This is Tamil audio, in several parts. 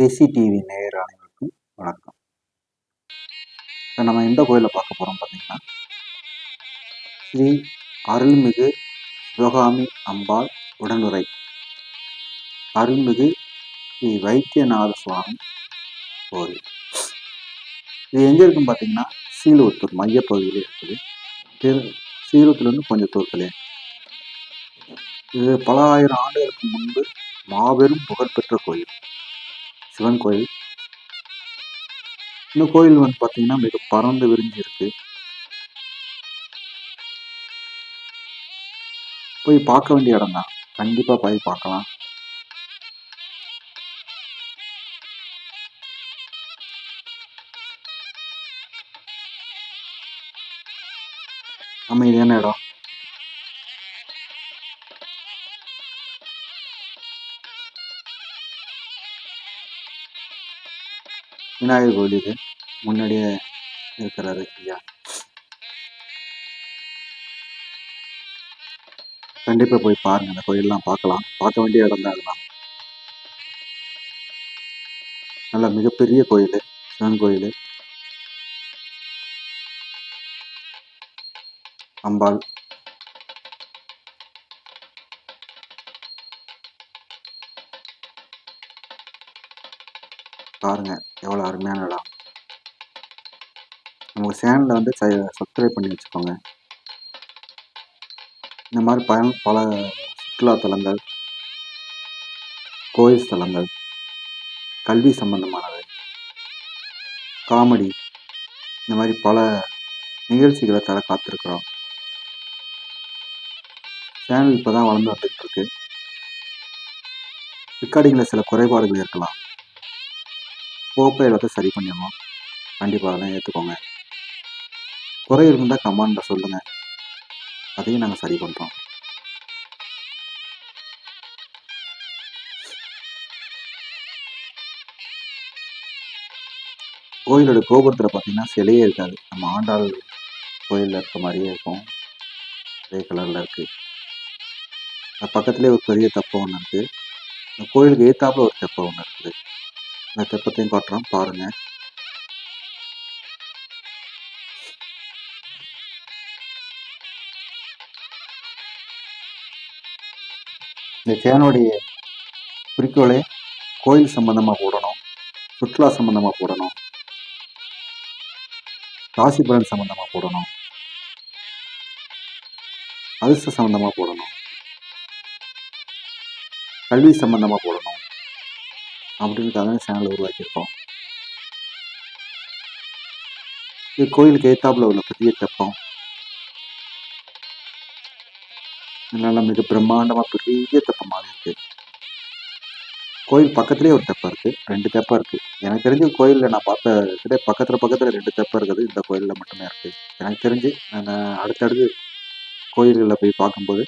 ரிசி டிவி நேயர் அனைவருக்கும் வணக்கம். இப்போ நம்ம எந்த கோயிலை பார்க்க போகிறோம் பார்த்தீங்கன்னா ஸ்ரீ அருள்மிகு சிவகாமி அம்பாள் உடனுரை. அருள்மிகு ஸ்ரீ வைத்தியநாத சுவாமி கோயில் இது எங்கே இருக்குன்னு பார்த்தீங்கன்னா சீலூத்தூர் மையப்பகுதியில் இருக்குது. திரு சீலூத்துலேருந்து கொஞ்சம் தூரத்துலேயே. இது பல ஆயிரம் ஆண்டுகளுக்கு முன்பு மாபெரும் புகழ்பெற்ற கோயில். சிவன் கோயில். இந்த கோயில் வந்து பார்த்தீங்கன்னா மிக பறந்து விரிஞ்சு இருக்கு போய் பார்க்க வேண்டிய இடம் தான். கண்டிப்பாக போய் பார்க்கலாம். அமைதியான இடம். விநாயகர் கோயில் இது. முன்னாடியே இருக்கிறாரு ஐயா. கண்டிப்பாக போய் பாருங்க. அந்த கோயிலெலாம் பார்க்கலாம். பார்க்க வேண்டிய இடம் தான் அதெல்லாம் நல்ல மிகப்பெரிய கோயில். சிவன் கோயில். அம்பாள். பாருங்க எவ்வளோ அருமையான இடம். நமக்கு சேனலில் வந்து சப்ஸ்கிரைப் பண்ணி வச்சுக்கோங்க. இந்த மாதிரி பயன் பல சுற்றுலா தலங்கள் கோயில் ஸ்தலங்கள் கல்வி சம்பந்தமானது காமெடி இந்த மாதிரி பல நிகழ்ச்சிகளை தர காத்திருக்கிறோம். சேனல் இப்போ தான் வளர்ந்து வந்துட்டு இருக்கு. ரெக்கார்டிங்கில் சில குறைபாடுகள் இருக்கலாம். போப்போ எல்லாத்தையும் சரி பண்ணிடணும். கண்டிப்பாக அதெல்லாம் ஏற்றுக்கோங்க குறை இருந்தால் கமாண்டில் சொல்லுங்கள் அதையும் நாங்கள் சரி பண்ணுறோம் கோயிலோட கோபுரத்தில் பார்த்தீங்கன்னா சிலையே இருக்காது. நம்ம ஆண்டாள் கோயிலில் இருக்க மாதிரியே இருக்கும். ஒரே கலரில் இருக்குது பக்கத்துலேயே ஒரு பெரிய தப்பம் ஒன்று இருக்குது இந்த கோயிலுக்கு ஏத்தாப்புல ஒரு தெப்பம் ஒன்று இருக்குது அந்த தெப்பத்தையும் காட்டுறான் பாருங்கள் இந்த சேனோடைய குறிக்கோளே கோயில் சம்பந்தமாக போடணும் சுற்றுலா சம்பந்தமாக போடணும் ராசி சம்பந்தமாக போடணும் அதிர்ஷ்ட சம்பந்தமாக போடணும் கல்வி சம்பந்தமாக போடணும். அப்படின்றக்காக தான் சேனலை உருவாக்கியிருக்கோம். இது கோயிலுக்கு ஏத்தாப்புல உள்ள பெரிய தெப்பம். நல்லா மிக பிரம்மாண்டமாக பெரிய தெப்பமாக இருக்கு. கோயில் பக்கத்துலேயே ஒரு தெப்பம் இருக்கு ரெண்டு தெப்பம் இருக்கு. எனக்கு தெரிஞ்சு கோயிலில் நான் பார்த்த கிட்டே பக்கத்தில் பக்கத்தில் ரெண்டு தெப்பம் இருக்குது இந்த கோயிலில் மட்டுமே இருக்கு. எனக்கு தெரிஞ்சு நான் அடுத்தடுத்து கோயில்களில் போய் பார்க்கும்போது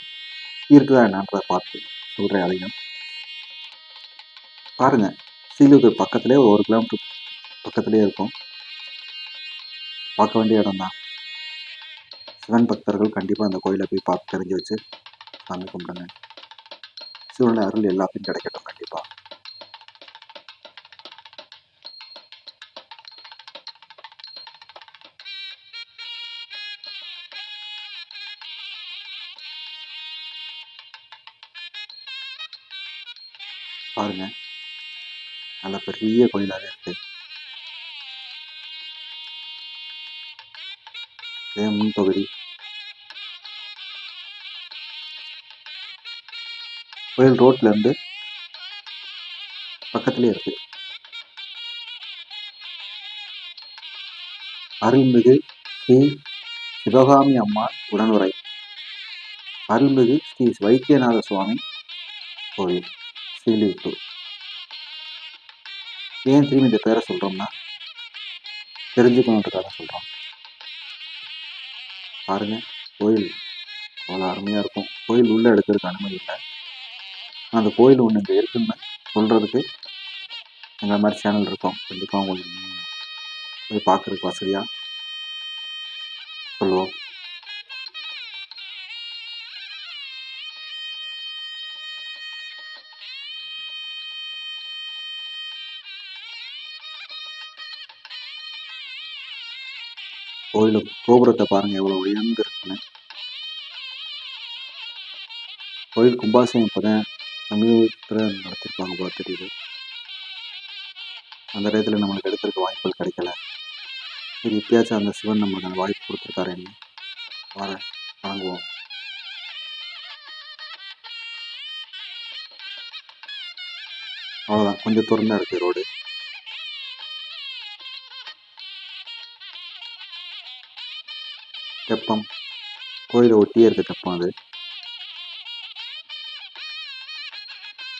இருக்குதா என்னன்றதை பார்த்து சொல்கிறேன் அதையும் பாருங்க. சீலூர் பக்கத்துலேயே ஒரு கிலோமீட்டர் பக்கத்துலேயே இருக்கும். பார்க்க வேண்டிய இடம் தான் சிவன் பக்தர்கள் கண்டிப்பாக அந்த கோயிலை போய் பார்த்து தெரிஞ்சு வச்சு சாமி கும்பிடுங்க. சிவனுடைய அருள் எல்லாத்தையும் கிடைக்கட்டும் கண்டிப்பாக பாருங்கள் நல்ல பெரிய கோயிலாக இருக்கு. முன்பகுதி கோயில் ரோட்ல இருந்து பக்கத்துலேயே இருக்கு. அருள்மிகு ஸ்ரீ சிவகாமி அம்மா உடனுரை. அருள்மிகு ஸ்ரீ வைத்தியநாத சுவாமி கோயில் சீலித்தூர் ஏன் திரும்பி இந்த பேரை சொல்கிறோம்னா தெரிஞ்சுக்கணுன்றதுக்காக சொல்கிறோம் பாருங்க கோயில் அவ்வளோ அருமையாக இருக்கும். கோயில் உள்ளே எடுக்கிறதுக்கு அனுமதி இல்லை. அந்த கோயில் ஒன்று இங்கே இருக்குன்னு சொல்கிறதுக்கு எங்களை மாதிரி சேனல் இருக்கும். கண்டிப்பாக உங்களுக்கு போய் பார்க்குறதுக்கு வசதியாக சொல்லுவோம். கோயில கோபுரத்தை பாருங்க எவ்வளோ உயர்ந்து இருக்குன்னு. கோயில் கும்பாசையும் இப்போதான் சமீபத்தில் நடத்திருப்பாங்க போல தெரியுது. அந்த இடத்துல நம்மளுக்கு எடுத்திருக்க வாய்ப்புகள் கிடைக்கல. சரி எப்பயாச்சும் அந்த சிவன் நம்மளுக்கு அந்த வாய்ப்பு கொடுத்துருக்காரு என்ன? வர வணங்குவோம் அவ்வளோதான் கொஞ்சம் தூரம் தான் இருக்குது ரோடு. தெப்பம். கோயிலை ஒட்டியே இருக்க தெப்பம் அது.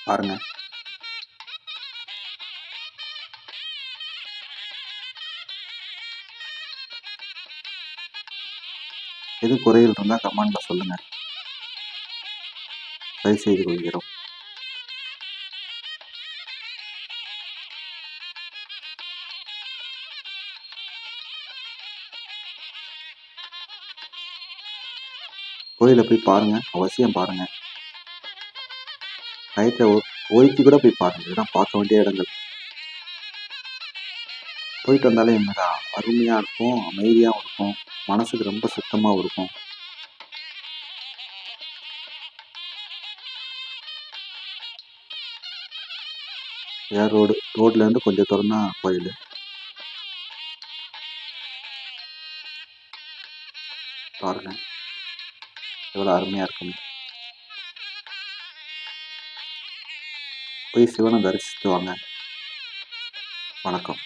பாருங்க. எது குறைகள் இருந்தால் கமெண்ட்ல சொல்லுங்க. சரி செய்து கொள்கிறோம். கோயிலை போய் பாருங்கள் அவசியம் பாருங்கள் நைட்டை ஒதுக்கி கூட போய் பாருங்கள் இதெல்லாம் பார்க்க வேண்டிய இடங்கள். போயிட்டு வந்தாலே என்னடா அருமையாக இருக்கும் அமைதியாகவும் இருக்கும் மனசுக்கு ரொம்ப சுத்தமாகவும் இருக்கும். ஏர் ரோடு ரோட்லேருந்து கொஞ்சம் தூரம் தான் கோயில். பாருங்கள் எவ்வளோ அருமையாக இருக்குன்னு. போய் சிவனை தரிசித்து வாங்க. வணக்கம்.